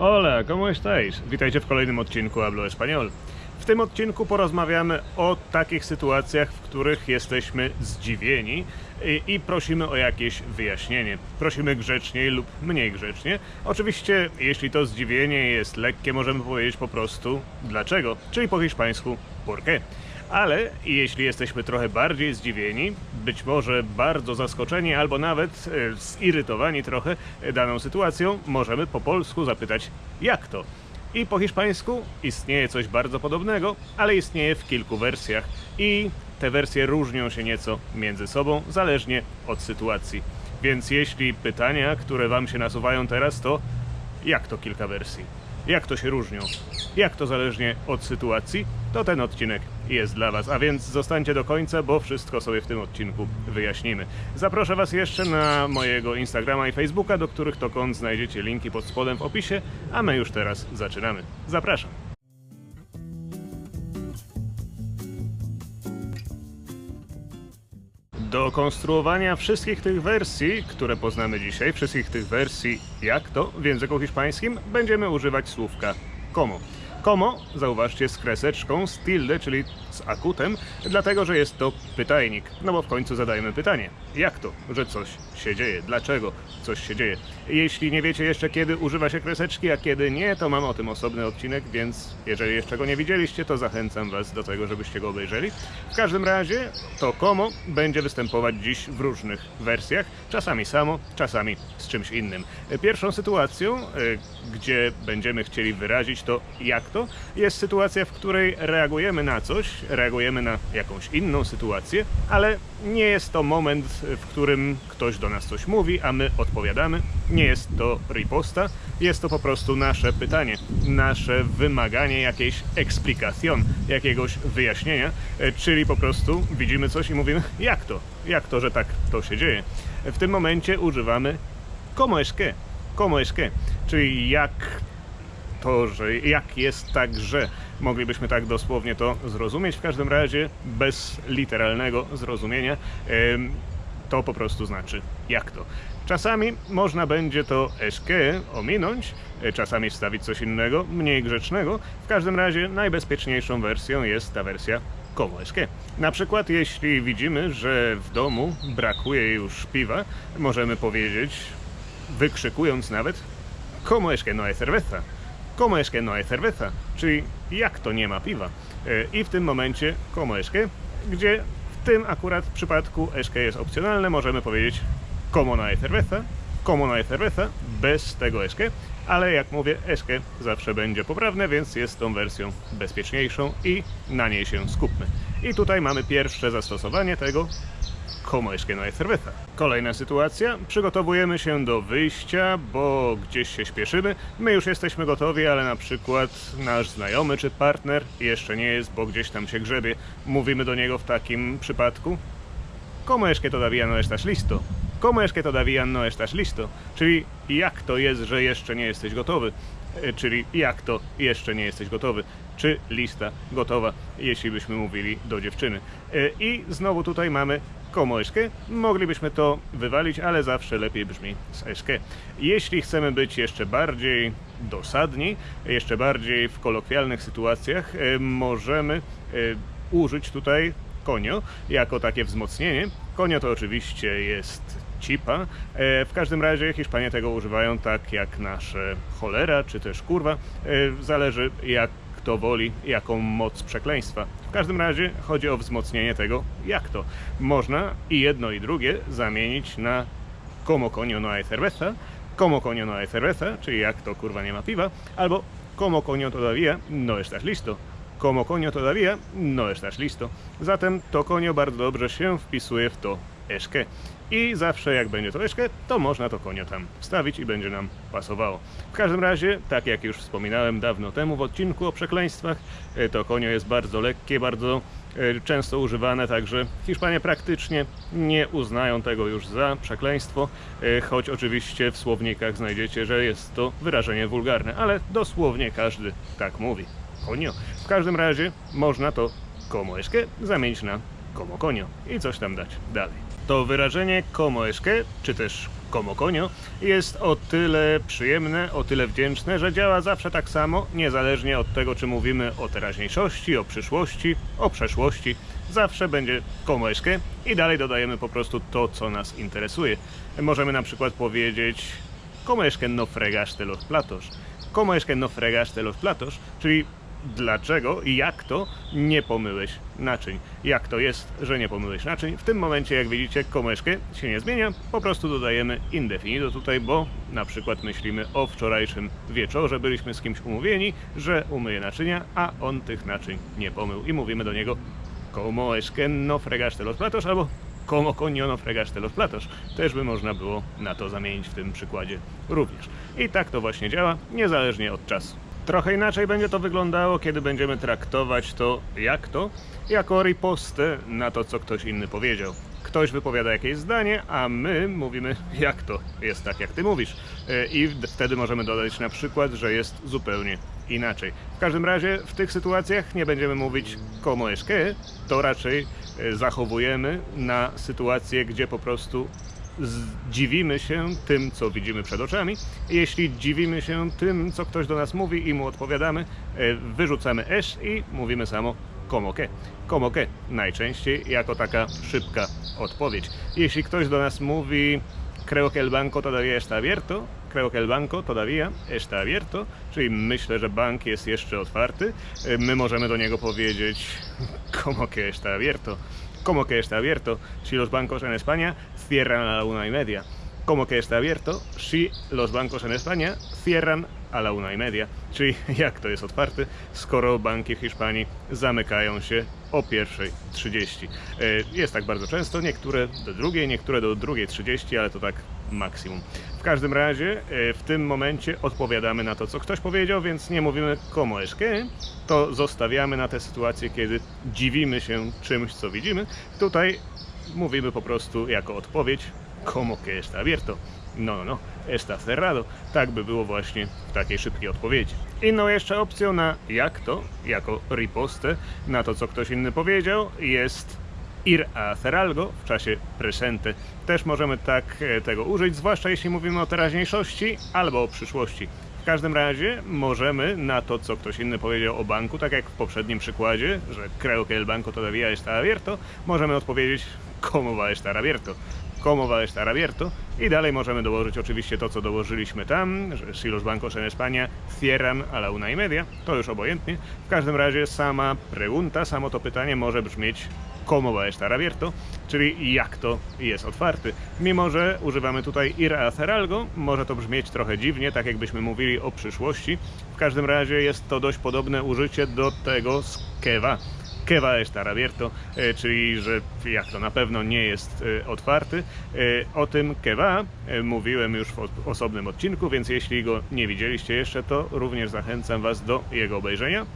Hola, ¿cómo estáis? Witajcie w kolejnym odcinku Hablo Español. W tym odcinku porozmawiamy o takich sytuacjach, w których jesteśmy zdziwieni i, i prosimy o jakieś wyjaśnienie. Prosimy grzeczniej lub mniej grzecznie. Oczywiście, jeśli to zdziwienie jest lekkie, możemy powiedzieć po prostu dlaczego, czyli po hiszpańsku por qué. Ale jeśli jesteśmy trochę bardziej zdziwieni, być może bardzo zaskoczeni, albo nawet e, zirytowani trochę daną sytuacją, możemy po polsku zapytać jak to? I po hiszpańsku istnieje coś bardzo podobnego, ale istnieje w kilku wersjach i te wersje różnią się nieco między sobą, zależnie od sytuacji. Więc jeśli pytania, które Wam się nasuwają teraz, to jak to kilka wersji? Jak to się różnią? Jak to zależnie od sytuacji? To ten odcinek jest dla Was, a więc zostańcie do końca, bo wszystko sobie w tym odcinku wyjaśnimy. Zaproszę Was jeszcze na mojego Instagrama i Facebooka, do których to kont znajdziecie linki pod spodem w opisie, a my już teraz zaczynamy. Zapraszam. Do konstruowania wszystkich tych wersji, które poznamy dzisiaj, wszystkich tych wersji jak to w języku hiszpańskim, będziemy używać słówka como. Como, zauważcie, z kreseczką, z tilde, czyli z akutem, dlatego że jest to pytajnik. No bo w końcu zadajemy pytanie. Jak to, że coś się dzieje? Dlaczego coś się dzieje? Jeśli nie wiecie jeszcze kiedy używa się kreseczki, a kiedy nie, to mam o tym osobny odcinek, więc jeżeli jeszcze go nie widzieliście, to zachęcam Was do tego, żebyście go obejrzeli. W każdym razie to como będzie występować dziś w różnych wersjach, czasami samo, czasami z czymś innym. Pierwszą sytuacją, y, gdzie będziemy chcieli wyrazić to jak to, jest sytuacja, w której reagujemy na coś, reagujemy na jakąś inną sytuację, ale nie jest to moment, w którym ktoś do nas coś mówi, a my odpowiadamy. Nie jest to riposta, jest to po prostu nasze pytanie, nasze wymaganie jakiejś explicación, jakiegoś wyjaśnienia, e, czyli po prostu widzimy coś i mówimy, jak to? Jak to, że tak to się dzieje? W tym momencie używamy como es que, como es que, czyli jak to, że jak jest tak, że moglibyśmy tak dosłownie to zrozumieć. W każdym razie bez literalnego zrozumienia to po prostu znaczy jak to. Czasami można będzie to esque ominąć, e, czasami wstawić coś innego, mniej grzecznego. W każdym razie najbezpieczniejszą wersją jest ta wersja como es que. Na przykład jeśli widzimy, że w domu brakuje już piwa, możemy powiedzieć, wykrzykując nawet como es no hay cerveza? Que no hay cerveza, czyli jak to nie ma piwa. E, I w tym momencie que, gdzie w tym akurat przypadku es que jest opcjonalne, możemy powiedzieć como no cerveza, como no cerveza, bez tego es que, ale jak mówię, es que zawsze będzie poprawne, więc jest tą wersją bezpieczniejszą i na niej się skupmy. I tutaj mamy pierwsze zastosowanie tego como es cerveza. Kolejna sytuacja. Przygotowujemy się do wyjścia, bo gdzieś się śpieszymy. My już jesteśmy gotowi, ale na przykład nasz znajomy czy partner jeszcze nie jest, bo gdzieś tam się grzebie. Mówimy do niego w takim przypadku como es que todavía listo? Como es que todavía listo? Czyli jak to jest, że jeszcze nie jesteś gotowy? E, Czyli jak to jeszcze nie jesteś gotowy? Czy lista gotowa, jeśli byśmy mówili do dziewczyny? E, I znowu tutaj mamy que. Moglibyśmy to wywalić, ale zawsze lepiej brzmi z. Jeśli chcemy być jeszcze bardziej dosadni, jeszcze bardziej w kolokwialnych sytuacjach, e, możemy e, użyć tutaj konio jako takie wzmocnienie. Konio to oczywiście jest cipa. E, W każdym razie Hiszpanie tego używają tak jak nasze cholera czy też kurwa. Zależy jak kto woli, jaką moc przekleństwa. W każdym razie chodzi o wzmocnienie tego, jak to. Można i jedno i drugie zamienić na como coño no hay cerveza, como coño no hay cerveza, czyli jak to kurwa nie ma piwa, albo como coño todavía no estás listo. Como coño todavía no estás listo. Zatem to konio bardzo dobrze się wpisuje w to eszkę. I zawsze jak będzie to eszkę, to można to konio tam wstawić i będzie nam pasowało. W każdym razie, tak jak już wspominałem dawno temu w odcinku o przekleństwach, e, to konio jest bardzo lekkie, bardzo e, często używane, także Hiszpanie praktycznie nie uznają tego już za przekleństwo, e, choć oczywiście w słownikach znajdziecie, że jest to wyrażenie wulgarne, ale dosłownie każdy tak mówi. Konio. W każdym razie można to como es que zamienić na como konio i coś tam dać dalej. To wyrażenie como es que, czy też Como Konio jest o tyle przyjemne, o tyle wdzięczne, że działa zawsze tak samo, niezależnie od tego, czy mówimy o teraźniejszości, o przyszłości, o przeszłości. Zawsze będzie como es que i dalej dodajemy po prostu to, co nas interesuje. Możemy na przykład powiedzieć como es no fregaste los platos? Como es no fregaste los platos? Czyli dlaczego i jak to nie pomyłeś naczyń. Jak to jest, że nie pomyłeś naczyń? W tym momencie, jak widzicie, komeszkę się nie zmienia, po prostu dodajemy indefinido tutaj, bo na przykład myślimy o wczorajszym wieczorze, byliśmy z kimś umówieni, że umyje naczynia, a on tych naczyń nie pomył i mówimy do niego como no fregaste los platos, albo como coño no fregaste los platos. Też by można było na to zamienić w tym przykładzie również. I tak to właśnie działa, niezależnie od czasu. Trochę inaczej będzie to wyglądało, kiedy będziemy traktować to jak to, jako ripostę na to, co ktoś inny powiedział. Ktoś wypowiada jakieś zdanie, a my mówimy, jak to jest tak, jak ty mówisz. E, I wtedy możemy dodać na przykład, że jest zupełnie inaczej. W każdym razie w tych sytuacjach nie będziemy mówić como es que, to raczej e, zachowujemy na sytuację, gdzie po prostu zdziwimy się tym, co widzimy przed oczami. Jeśli dziwimy się tym, co ktoś do nas mówi i mu odpowiadamy, e, wyrzucamy es i mówimy samo como que. Como que najczęściej jako taka szybka odpowiedź. Jeśli ktoś do nas mówi creo que el banco todavía está abierto, creo que el banco todavía está abierto, czyli myślę, że bank jest jeszcze otwarty, e, my możemy do niego powiedzieć como que está abierto. ¿Cómo que está abierto? Si los bancos en España cierran a la una y media. ¿Cómo que está abierto? Si los bancos en España cierran a la una y media. Czyli jak to jest otwarte, skoro banki w Hiszpanii zamykają się o 1.30. E, Jest tak bardzo często, niektóre do drugiej, niektóre do drugiej 30, ale to tak maksimum. W każdym razie e, w tym momencie odpowiadamy na to, co ktoś powiedział, więc nie mówimy como es que, to zostawiamy na tę sytuację, kiedy dziwimy się czymś, co widzimy. Tutaj mówimy po prostu jako odpowiedź como que está abierto. No, no, no, está cerrado. Tak by było właśnie w takiej szybkiej odpowiedzi. Inną jeszcze opcją na jak to, jako ripostę, na to, co ktoś inny powiedział, jest ir a hacer algo w czasie presente. Też możemy tak e, tego użyć, zwłaszcza jeśli mówimy o teraźniejszości albo o przyszłości. Każdym razie możemy na to, co ktoś inny powiedział o banku, tak jak w poprzednim przykładzie, że creo que el banco todavía está abierto, możemy odpowiedzieć como va a estar abierto. Como va a estar abierto i dalej możemy dołożyć oczywiście to, co dołożyliśmy tam, że si los bancos en España cierran a la una y media, to już obojętnie. W każdym razie sama pregunta, samo to pytanie może brzmieć a estar abierto, czyli jak to jest otwarty. Mimo, że używamy tutaj ir hacer algo, może to brzmieć trochę dziwnie, tak jakbyśmy mówili o przyszłości. W każdym razie jest to dość podobne użycie do tego z que va. Que va a estar abierto, e, czyli że jak to na pewno nie jest e, otwarty. E, O tym que va e, mówiłem już w osobnym odcinku, więc jeśli go nie widzieliście jeszcze, to również zachęcam Was do jego obejrzenia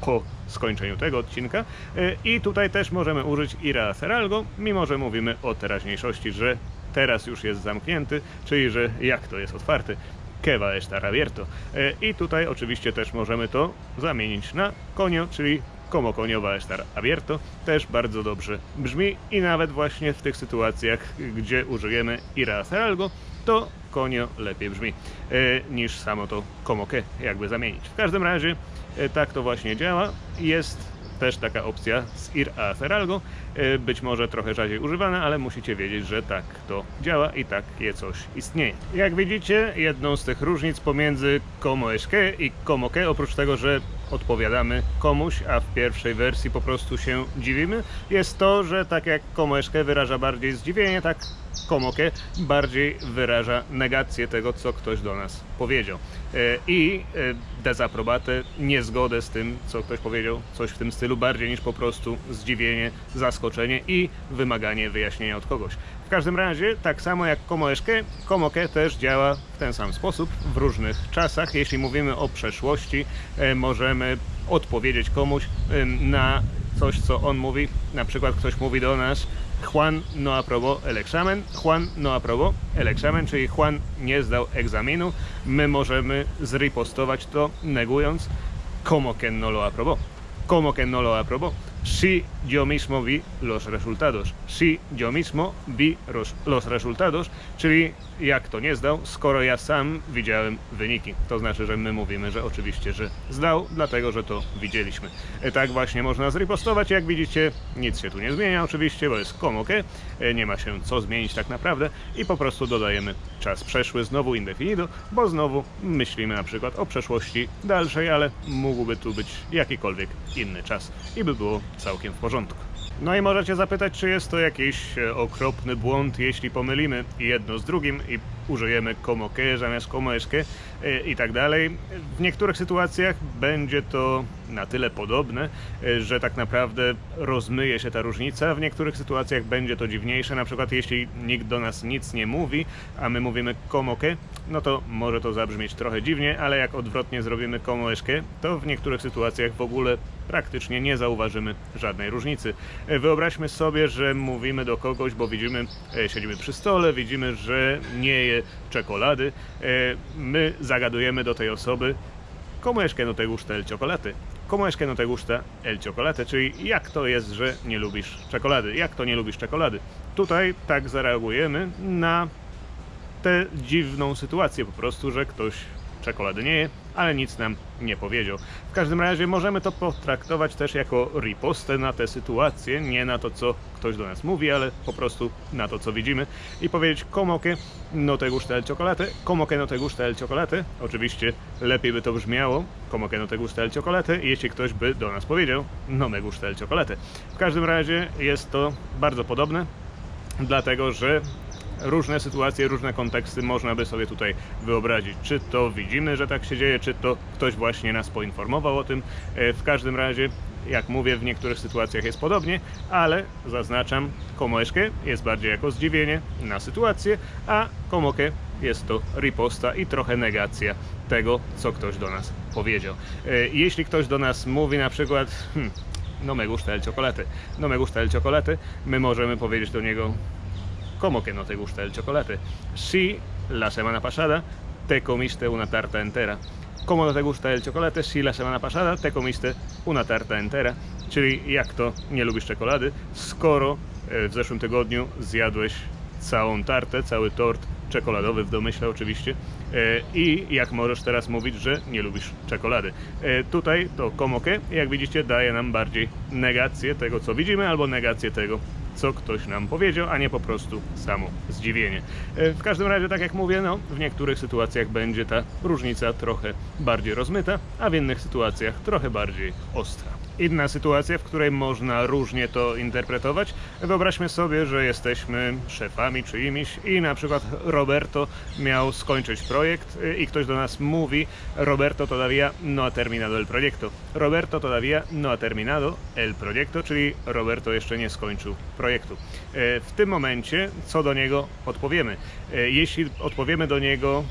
po skończeniu tego odcinka. E, I tutaj też możemy użyć ira hacer algo, mimo że mówimy o teraźniejszości, że teraz już jest zamknięty, czyli że jak to jest otwarty. Que va a estar abierto. E, I tutaj oczywiście też możemy to zamienić na konio, czyli como coño va a estar abierto. Też bardzo dobrze brzmi i nawet właśnie w tych sytuacjach, gdzie użyjemy ira algo, to konio lepiej brzmi e, niż samo to como que jakby zamienić. W każdym razie e, tak to właśnie działa. Jest też taka opcja z ir a hacer algo, e, być może trochę rzadziej używana, ale musicie wiedzieć, że tak to działa i takie coś istnieje. Jak widzicie, jedną z tych różnic pomiędzy como i como que, oprócz tego, że odpowiadamy komuś, a w pierwszej wersji po prostu się dziwimy, jest to, że tak jak como es que wyraża bardziej zdziwienie, tak que bardziej wyraża negację tego, co ktoś do nas powiedział. E, I e, dezaprobatę, niezgodę z tym, co ktoś powiedział, coś w tym stylu, bardziej niż po prostu zdziwienie, zaskoczenie i wymaganie wyjaśnienia od kogoś. W każdym razie, tak samo jak como es que, como que też działa w ten sam sposób w różnych czasach. Jeśli mówimy o przeszłości, e, możemy odpowiedzieć komuś em, na coś, co on mówi. Na przykład ktoś mówi do nas Juan no aprobó el examen, Juan no aprobó el examen, czyli Juan nie zdał egzaminu. My możemy zripostować to negując como que no lo aprobó. Como que no lo aprobó. Si yo mismo vi los resultados. Si yo mismo vi los resultados, czyli jak to nie zdał, skoro ja sam widziałem wyniki. To znaczy, że my mówimy, że oczywiście, że zdał, dlatego że to widzieliśmy. E, Tak właśnie można zripostować. Jak widzicie, nic się tu nie zmienia oczywiście, bo jest komoke. E, Nie ma się co zmienić tak naprawdę i po prostu dodajemy czas przeszły znowu indefinido, bo znowu myślimy na przykład o przeszłości dalszej, ale mógłby tu być jakikolwiek inny czas i by było całkiem w porządku. No i możecie zapytać, czy jest to jakiś okropny błąd, jeśli pomylimy jedno z drugim i użyjemy komoke zamiast komoeskę e, i tak dalej. W niektórych sytuacjach będzie to na tyle podobne, e, że tak naprawdę rozmyje się ta różnica. W niektórych sytuacjach będzie to dziwniejsze, na przykład jeśli nikt do nas nic nie mówi, a my mówimy komoke, no to może to zabrzmieć trochę dziwnie, ale jak odwrotnie zrobimy komoeszkę, to w niektórych sytuacjach w ogóle praktycznie nie zauważymy żadnej różnicy. E, Wyobraźmy sobie, że mówimy do kogoś, bo widzimy, e, siedzimy przy stole, widzimy, że nie je czekolady. E, My zagadujemy do tej osoby, ¿Cómo es que no te gusta el chocolate? ¿Cómo es que no te gusta el chocolate? Czyli jak to jest, że nie lubisz czekolady? Jak to nie lubisz czekolady? Tutaj tak zareagujemy na tę dziwną sytuację po prostu, że ktoś czekolady nie ale nic nam nie powiedział. W każdym razie możemy to potraktować też jako ripostę na tę sytuację, nie na to, co ktoś do nas mówi, ale po prostu na to, co widzimy i powiedzieć como no te gusta el chocolate, como no te gusta el chocolate. Oczywiście lepiej by to brzmiało, como no te gusta el chocolate, jeśli ktoś by do nas powiedział no me gusta el chocolate. W każdym razie jest to bardzo podobne, dlatego że różne sytuacje, różne konteksty można by sobie tutaj wyobrazić. Czy to widzimy, że tak się dzieje, czy to ktoś właśnie nas poinformował o tym. E, W każdym razie, jak mówię, w niektórych sytuacjach jest podobnie, ale zaznaczam, komoeszkę jest bardziej jako zdziwienie na sytuację, a komokę jest to riposta i trochę negacja tego, co ktoś do nas powiedział. E, Jeśli ktoś do nas mówi na przykład, hmm, no me gusta el chocolate, no me gusta el chocolate, my możemy powiedzieć do niego, ¿Cómo que no te gusta el chocolate? Si la semana pasada te comiste una tarta entera. ¿Cómo no te gusta el chocolate? Si la semana pasada te comiste una tarta entera. Czyli jak to nie lubisz czekolady, skoro w zeszłym tygodniu zjadłeś całą tartę, cały tort czekoladowy w domyśle oczywiście e, i jak możesz teraz mówić, że nie lubisz czekolady. E, Tutaj to komoke, jak widzicie, daje nam bardziej negację tego, co widzimy, albo negację tego, co ktoś nam powiedział, a nie po prostu samo zdziwienie. E, W każdym razie, tak jak mówię, no, w niektórych sytuacjach będzie ta różnica trochę bardziej rozmyta, a w innych sytuacjach trochę bardziej ostra. Inna sytuacja, w której można różnie to interpretować. Wyobraźmy sobie, że jesteśmy szefami czyimiś i na przykład Roberto miał skończyć projekt y, i ktoś do nas mówi Roberto todavía no ha terminado el proyecto. Roberto todavía no ha terminado el proyecto, czyli Roberto jeszcze nie skończył projektu. E, W tym momencie co do niego odpowiemy? E, Jeśli odpowiemy do niego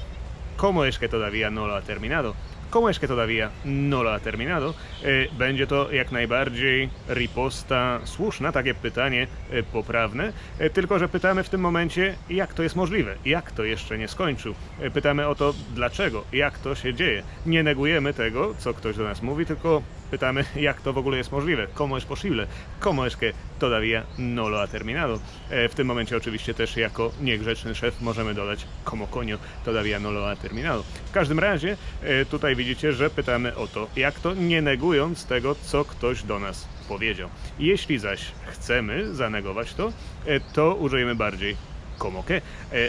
¿Cómo es que todavía no lo ha terminado? ¿Cómo es que todavía no lo ha terminado? E, Będzie to jak najbardziej riposta słuszna, takie pytanie e, poprawne, e, tylko że pytamy w tym momencie, jak to jest możliwe, jak to jeszcze nie skończył. Pytamy o to, dlaczego, jak to się dzieje. Nie negujemy tego, co ktoś do nas mówi, tylko pytamy, jak to w ogóle jest możliwe. ¿Cómo es posible? ¿Cómo es que todavía no lo ha terminado? E, W tym momencie oczywiście też jako niegrzeczny szef możemy dodać como coño todavía no lo ha terminado. W każdym razie e, tutaj widzicie, że pytamy o to, jak to, nie negując tego, co ktoś do nas powiedział. Jeśli zaś chcemy zanegować to, e, to użyjemy bardziej como que,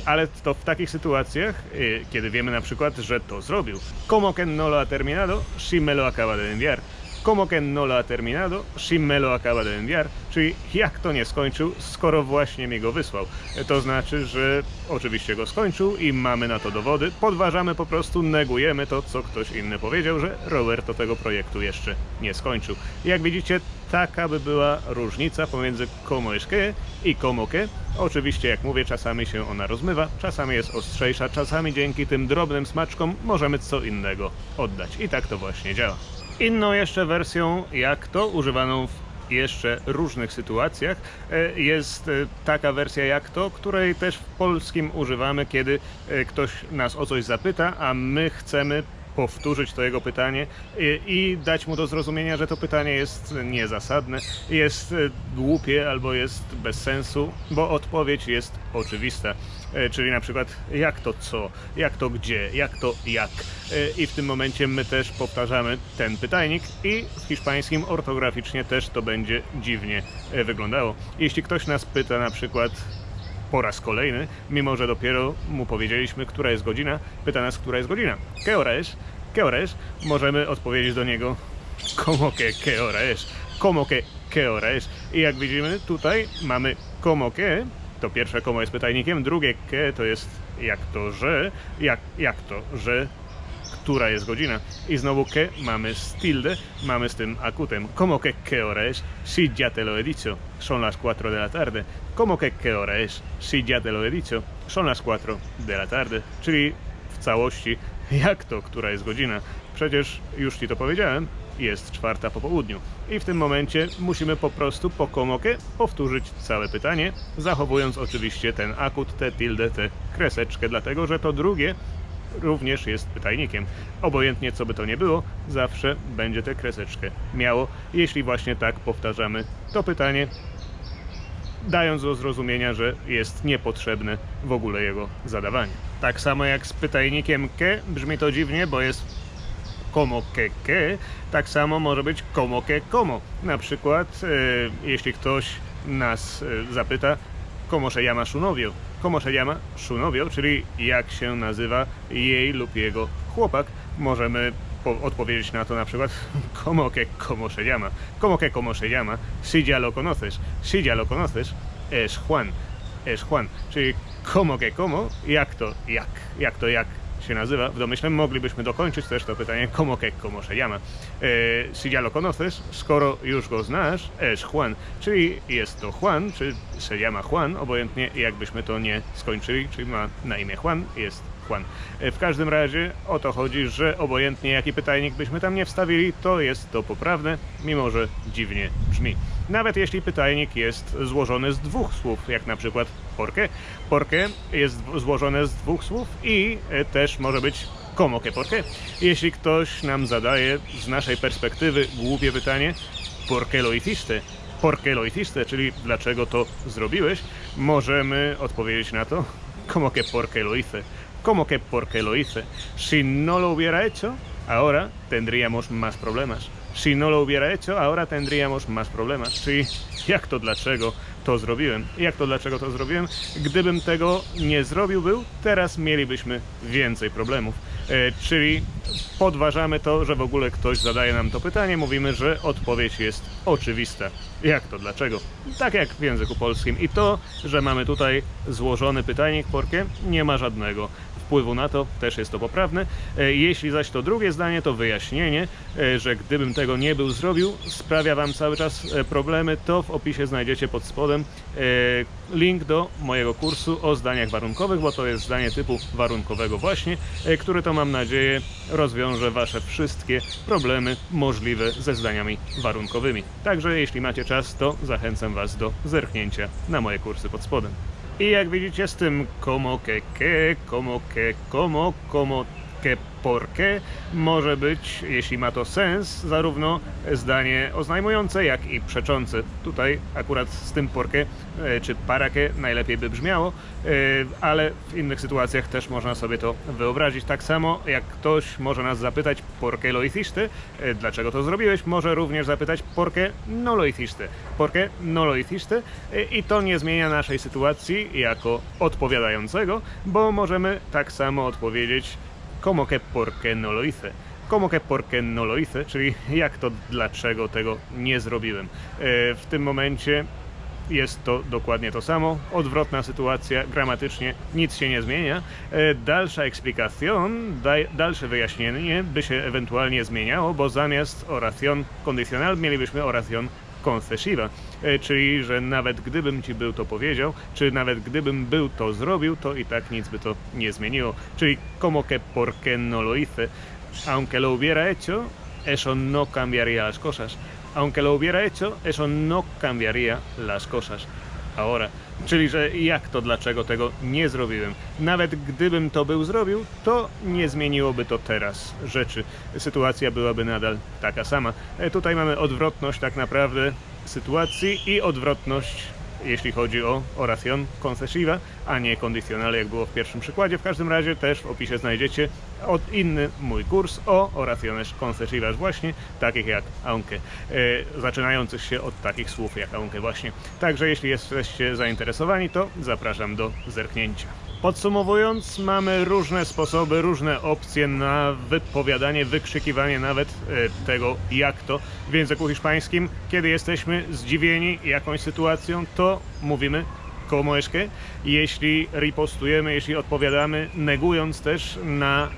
ale to w takich sytuacjach, kiedy wiemy na przykład, że to zrobił. Como que no lo ha terminado, si me lo acaba de enviar. Como que no lo ha terminado, si me lo acaba de enviar. Czyli jak to nie skończył, skoro właśnie mi go wysłał. To znaczy, że oczywiście go skończył i mamy na to dowody. Podważamy po prostu, negujemy to, co ktoś inny powiedział, że Roberto tego projektu jeszcze nie skończył. Jak widzicie, taka by była różnica pomiędzy como es que i como que. Oczywiście, jak mówię, czasami się ona rozmywa, czasami jest ostrzejsza, czasami dzięki tym drobnym smaczkom możemy co innego oddać. I tak to właśnie działa. Inną jeszcze wersją, jak to, używaną w jeszcze różnych sytuacjach, e, jest e, taka wersja jak to, której też w polskim używamy, kiedy e, ktoś nas o coś zapyta, a my chcemy powtórzyć to jego pytanie i, dać mu do zrozumienia, że to pytanie jest niezasadne, jest głupie albo jest bez sensu, bo odpowiedź jest oczywista. E, Czyli na przykład jak to co, jak to gdzie, jak to jak. E, I w tym momencie my też powtarzamy ten pytajnik i w hiszpańskim ortograficznie też to będzie dziwnie e, wyglądało. Jeśli ktoś nas pyta na przykład po raz kolejny, mimo że dopiero mu powiedzieliśmy, która jest godzina, pyta nas, która jest godzina. ¿Qué hora es? ¿Qué hora es? Możemy odpowiedzieć do niego como que qué hora es? Como que qué hora es? I jak widzimy, tutaj mamy como que, to pierwsze como jest pytajnikiem, drugie que to jest jak to, że, jak, jak to, że która jest godzina. I znowu que mamy z tilde, mamy z tym akutem. Como que qué hora es? Si ya te lo he dicho, son las 4 de la tarde. Como que qué hora es? Si ya te lo he dicho, son las 4 de la tarde. Czyli w całości, jak to, która jest godzina? Przecież już ci to powiedziałem, jest czwarta po południu. I w tym momencie musimy po prostu po que powtórzyć całe pytanie, zachowując oczywiście ten akut, tę tilde, tę kreseczkę, dlatego że to drugie również jest pytajnikiem. Obojętnie co by to nie było, zawsze będzie tę kreseczkę miało, jeśli właśnie tak powtarzamy to pytanie, dając do zrozumienia, że jest niepotrzebne w ogóle jego zadawanie. Tak samo jak z pytajnikiem ke, brzmi to dziwnie, bo jest como que que, tak samo może być como que como. Na przykład, e, jeśli ktoś nas e, zapyta, como se llama su novio? Como se llama su czyli jak się nazywa jej lub jego chłopak, możemy po- odpowiedzieć na to na przykład como que como se llama? Como que como se llama? Si ya lo conoces. Si ya lo conoces, es Juan. Es Juan. Czyli como que como, jak to jak? Jak to jak się nazywa? W domyśle moglibyśmy dokończyć też to pytanie como que como se llama. E, si ya lo conoces, skoro już go znasz, es Juan. Czyli jest to Juan, czy se llama Juan, obojętnie jakbyśmy to nie skończyli, czyli ma na imię Juan, jest Juan. E, W każdym razie o to chodzi, że obojętnie jaki pytajnik byśmy tam nie wstawili, to jest to poprawne, mimo że dziwnie brzmi. Nawet jeśli pytajnik jest złożony z dwóch słów, jak na przykład porqué. Porqué jest złożone z dwóch słów i e, też może być como que porqué. Jeśli ktoś nam zadaje z naszej perspektywy głupie pytanie, ¿por qué lo hiciste? ¿Por qué lo hiciste? Czyli dlaczego to zrobiłeś? Możemy odpowiedzieć na to como que por qué lo hice. Como que por qué lo hice. Si no lo hubiera hecho, ahora tendríamos más problemas. Si no lo hubiera hecho, ahora tendríamos más problemas. Czyli jak to dlaczego to zrobiłem? Jak to dlaczego to zrobiłem? Gdybym tego nie zrobił był, teraz mielibyśmy więcej problemów. E, czyli podważamy to, że w ogóle ktoś zadaje nam to pytanie, mówimy, że odpowiedź jest oczywista. Jak to? Dlaczego? Tak jak w języku polskim. I to, że mamy tutaj złożony pytajnik porkie, nie ma żadnego wpływu na to, też jest to poprawne. E, Jeśli zaś to drugie zdanie, to wyjaśnienie, e, że gdybym tego nie był zrobił, sprawia Wam cały czas e, problemy, to w opisie znajdziecie pod spodem link do mojego kursu o zdaniach warunkowych, bo to jest zdanie typu warunkowego właśnie, e, który to mam nadzieję rozwiąże Wasze wszystkie problemy możliwe ze zdaniami warunkowymi. Także jeśli macie czas, to zachęcam Was do zerknięcia na moje kursy pod spodem. I jak widzicie z tym como que que, como que como, como que por qué może być, jeśli ma to sens, zarówno zdanie oznajmujące, jak i przeczące. Tutaj akurat z tym por qué e, czy para qué najlepiej by brzmiało, e, ale w innych sytuacjach też można sobie to wyobrazić. Tak samo jak ktoś może nas zapytać por qué lo hiciste, dlaczego to zrobiłeś, może również zapytać por qué no lo hiciste, por qué no lo hiciste i to nie zmienia naszej sytuacji jako odpowiadającego, bo możemy tak samo odpowiedzieć como que por qué no lo hice. Como que por qué no lo hice, czyli jak to, dlaczego tego nie zrobiłem. E, W tym momencie jest to dokładnie to samo. Odwrotna sytuacja, gramatycznie nic się nie zmienia. E, Dalsza explicación, dalsze wyjaśnienie by się ewentualnie zmieniało, bo zamiast oración condicional mielibyśmy oración concesiva, e, czyli że nawet gdybym ci był to powiedział, czy nawet gdybym był to zrobił, to i tak nic by to nie zmieniło. Czyli como que por qué no lo hice, aunque lo hubiera hecho, eso no cambiaría las cosas. Aunque lo hubiera hecho, eso no cambiaría las cosas. ahora. Czyli, że jak to, dlaczego tego nie zrobiłem. Nawet gdybym to był zrobił, to nie zmieniłoby to teraz rzeczy. Sytuacja byłaby nadal taka sama. E, Tutaj mamy odwrotność tak naprawdę sytuacji i odwrotność jeśli chodzi o oración concesiva, a nie condicional, jak było w pierwszym przykładzie. W każdym razie też w opisie znajdziecie inny mój kurs o oraciones concesivas właśnie, takich jak aunque, e, zaczynających się od takich słów jak aunque właśnie. Także jeśli jesteście zainteresowani, to zapraszam do zerknięcia. Podsumowując, mamy różne sposoby, różne opcje na wypowiadanie, wykrzykiwanie nawet e, tego jak to w języku hiszpańskim. Kiedy jesteśmy zdziwieni jakąś sytuacją, to mówimy que. Jeśli ripostujemy, jeśli odpowiadamy, negując też na e,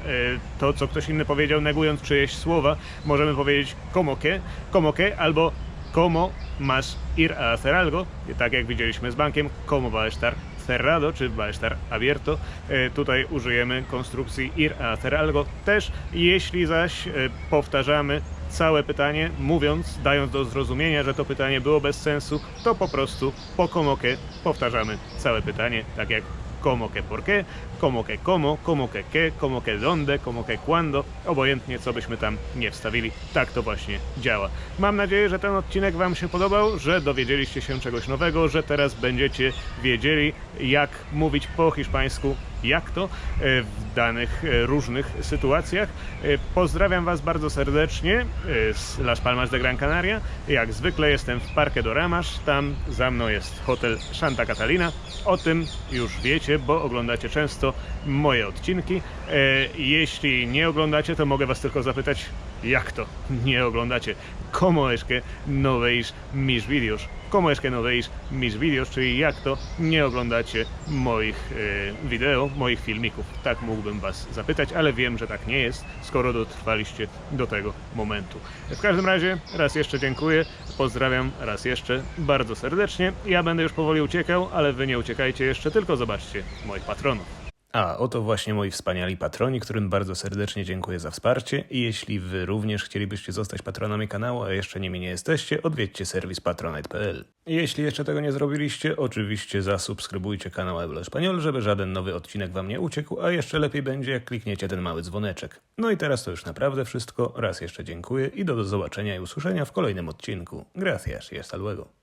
to, co ktoś inny powiedział, negując czyjeś słowa, możemy powiedzieć como que, como que albo como masz ir a hacer algo, tak jak widzieliśmy z bankiem, como va a estar cerrado, czy va a estar abierto. E, Tutaj użyjemy konstrukcji ir a hacer algo też. Jeśli zaś e, powtarzamy całe pytanie, mówiąc, dając do zrozumienia, że to pytanie było bez sensu, to po prostu po como que powtarzamy całe pytanie, tak jak como que por qué, como que como, como que qué, como que dónde, como que cuando, obojętnie co byśmy tam nie wstawili, tak to właśnie działa. Mam nadzieję, że ten odcinek Wam się podobał, że dowiedzieliście się czegoś nowego, że teraz będziecie wiedzieli jak mówić po hiszpańsku, jak to e, w danych e, różnych sytuacjach. E, Pozdrawiam Was bardzo serdecznie z Las Palmas de Gran Canaria. Jak zwykle jestem w Parque Doramas, tam za mną jest hotel Santa Catalina. O tym już wiecie, bo oglądacie często moje odcinki. E, Jeśli nie oglądacie, to mogę Was tylko zapytać, jak to nie oglądacie? ¿Cómo es que no veis mis vídeos? ¿Cómo es que no veis mis vídeos? Czyli jak to nie oglądacie moich e, wideo, moich filmików? Tak mógłbym Was zapytać, ale wiem, że tak nie jest, skoro dotrwaliście do tego momentu. W każdym razie raz jeszcze dziękuję, pozdrawiam raz jeszcze bardzo serdecznie. Ja będę już powoli uciekał, ale Wy nie uciekajcie jeszcze, tylko zobaczcie moich patronów. A, oto właśnie moi wspaniali patroni, którym bardzo serdecznie dziękuję za wsparcie i jeśli wy również chcielibyście zostać patronami kanału, a jeszcze nimi nie jesteście, odwiedźcie serwis patronite.pl. Jeśli jeszcze tego nie zrobiliście, oczywiście zasubskrybujcie kanał Eblo Espanol, żeby żaden nowy odcinek wam nie uciekł, a jeszcze lepiej będzie, jak klikniecie ten mały dzwoneczek. No i teraz to już naprawdę wszystko, raz jeszcze dziękuję i do, zobaczenia i usłyszenia w kolejnym odcinku. Gracias y hasta luego.